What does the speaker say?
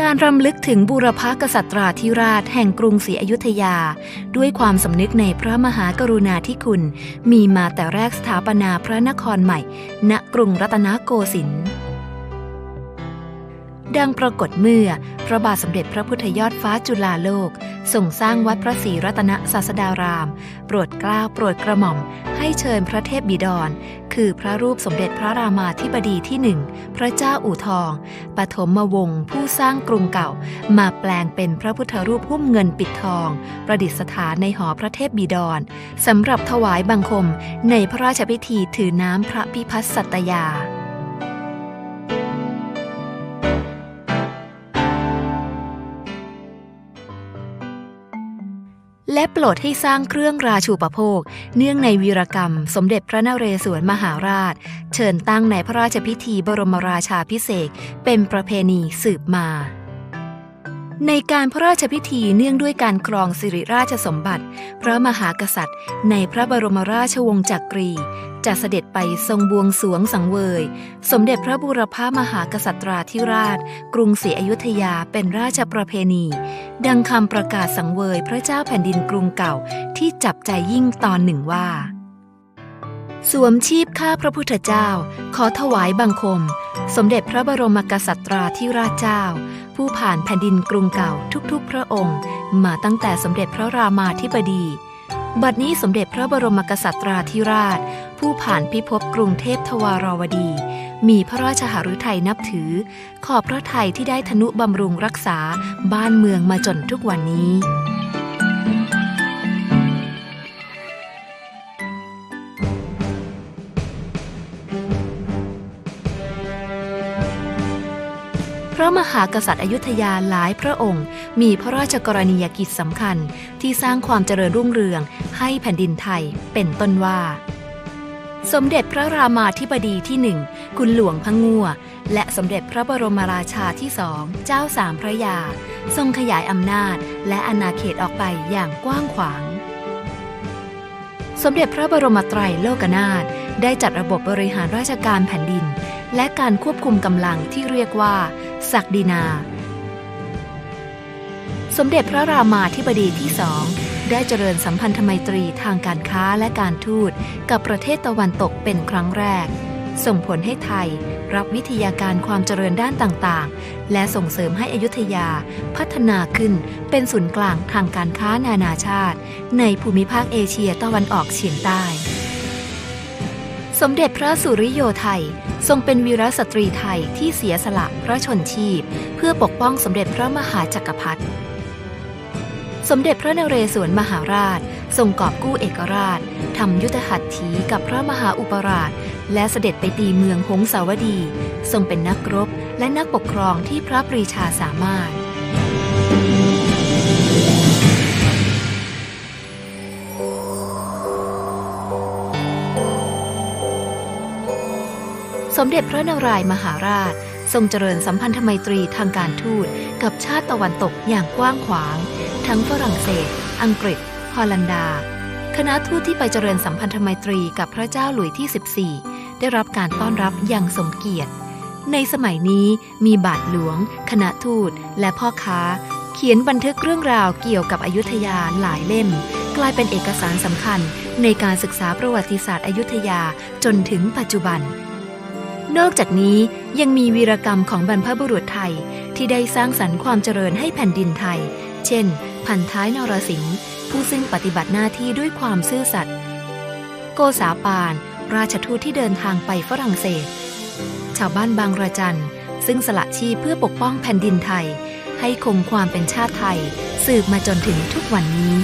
การรำลึกถึงบูรพกษัตราธิราชแห่งกรุงศรีอยุธยา ด้วยความสำนึกในพระมหากรุณาธิคุณ มีมาแต่แรกสถาปนาพระนครใหม่ ณกรุงรัตนโกสินทร์ดังปรากฏเมื่อ พระบาทสมเด็จพระพุทธยอดฟ้าจุฬาโลกทรงสร้างวัดพระศรีรัตนศาสดาราม โปรดเกล้าโปรดกระหม่อม ให้เชิญพระเทพบิดร คือพระรูปสมเด็จพระรามาธิบดีที่หนึ่งพระเจ้าอู่ทอง ปฐมวงศ์ผู้สร้างกรุงเก่า มาแปลงเป็นพระพุทธรูปหุ้มเงินปิดทอง ประดิษฐานในหอพระเทพบิดรสำหรับถวายบังคมในพระราชพิธีถือน้ำพระพิพัฒน์สัตยา และโปรดให้สร้างเครื่องราชูปโภค เนื่องในวีรกรรม สมเด็จพระนเรศวรมหาราช เชิญตั้งในพระราชพิธีบรมราชาพิเศษเป็นประเพณีสืบมาในการพระราชพิธีเนื่องด้วยการครองสิริราชสมบัติ พระมหากษัตริย์ ในพระบรมราชวงศ์จักรี จะเสด็จไปทรงบวงสวงสังเวย สมเด็จพระบูรพามหากษัตราธิราช กรุงศรีอยุธยาเป็นราชประเพณี ดังคำประกาศสังเวยพระเจ้าแผ่นดินกรุงเก่าที่จับใจยิ่งตอนหนึ่งว่า สวมชีพข้าพระพุทธเจ้า ขอถวายบังคม สมเด็จพระบรมกษัตราธิราชเจ้า ผู้ผ่านแผ่นดินกรุงเก่าทุกๆ พระองค์ มาตั้งแต่สมเด็จพระรามาธิบดี บัดนี้สมเด็จพระบรมกษัตราธิราช ผู้ผ่านพิภพกรุงเทพทวารวดี มีพระราชหฤทัยนับถือ ขอบพระทัยที่ได้ทนุบำรุงรักษาบ้านเมืองมาจนทุกวันนี้พระมหากษัตริย์อยุธยาหลายพระองค์ มีพระราชกรณียกิจสำคัญที่สร้างความเจริญรุ่งเรืองให้แผ่นดินไทยเป็นต้นว่า สมเด็จพระรามาธิบดีที่หนึ่งคุณหลวงพงัว และสมเด็จพระบรมราชาที่สองเจ้าสามพระยา ทรงขยายอำนาจและอาณาเขตออกไปอย่างกว้างขวาง สมเด็จพระบรมไตรโลกนาถได้จัดระบบบริหารราชการแผ่นดิน และการควบคุมกำลังที่เรียกว่า ศักดินา สมเด็จพระรามาธิบดีที่สอง ได้เจริญสัมพันธไมตรีทางการค้าและการทูตกับประเทศตะวันตกเป็นครั้งแรก ส่งผลให้ไทยรับวิทยาการความเจริญด้านต่างๆ และส่งเสริมให้อยุธยาพัฒนาขึ้นเป็นศูนย์กลางทางการค้านานาชาติ ในภูมิภาคเอเชียตะวันออกเฉียงใต้ สมเด็จพระสุริโยไทยทรงเป็นวีรสตรีไทยที่เสียสละพระชนชีพ เพื่อปกป้องสมเด็จพระมหาจักรพรรดิ สมเด็จพระนเรศวรมหาราช ทรงกอบกู้เอกราชทำยุทธหัตถีกับพระมหาอุปราช และเสด็จไปตีเมืองหงสาวดี ทรงเป็นนักรบและนักปกครองที่พระปรีชาสามารถ สมเด็จพระนารายณ์มหาราช ทรงเจริญสัมพันธไมตรีทางการทูตกับชาติตะวันตกอย่างกว้างขวาง ทั้งฝรั่งเศส อังกฤษ ฮอลันดา คณะทูตที่ไปเจริญสัมพันธไมตรีกับพระเจ้าหลุยที่ 14 ได้รับการต้อนรับอย่างสมเกียรติ ในสมัยนี้มีบาทหลวง คณะทูตและพ่อค้า เขียนบันทึกเรื่องราวเกี่ยวกับอยุธยาหลายเล่ม กลายเป็นเอกสารสำคัญในการศึกษาประวัติศาสตร์อยุธยาจนถึงปัจจุบัน นอกจากนี้ยังมีวีรกรรมของบรรพบุรุษไทยที่ได้สร้างสรรค์ความเจริญให้แผ่นดินไทย เช่น พันท้ายนรสิงห์ผู้ซึ่งปฏิบัติหน้าที่ด้วยความซื่อสัตย์ โกษาปาน ราชทูตที่เดินทางไปฝรั่งเศส ชาวบ้านบางระจัน ซึ่งสละชีพเพื่อปกป้องแผ่นดินไทย ให้คงความเป็นชาติไทย สืบมาจนถึงทุกวันนี้